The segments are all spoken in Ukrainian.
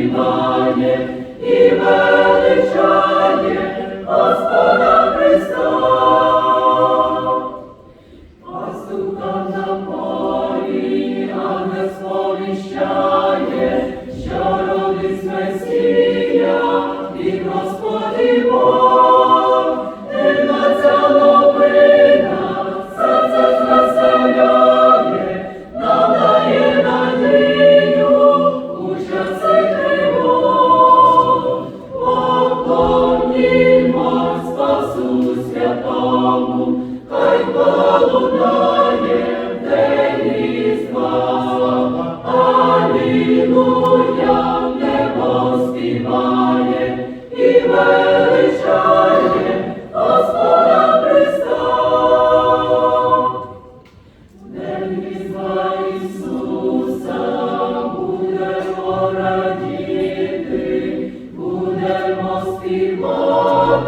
співає і величає Господа.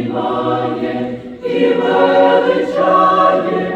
співає і величає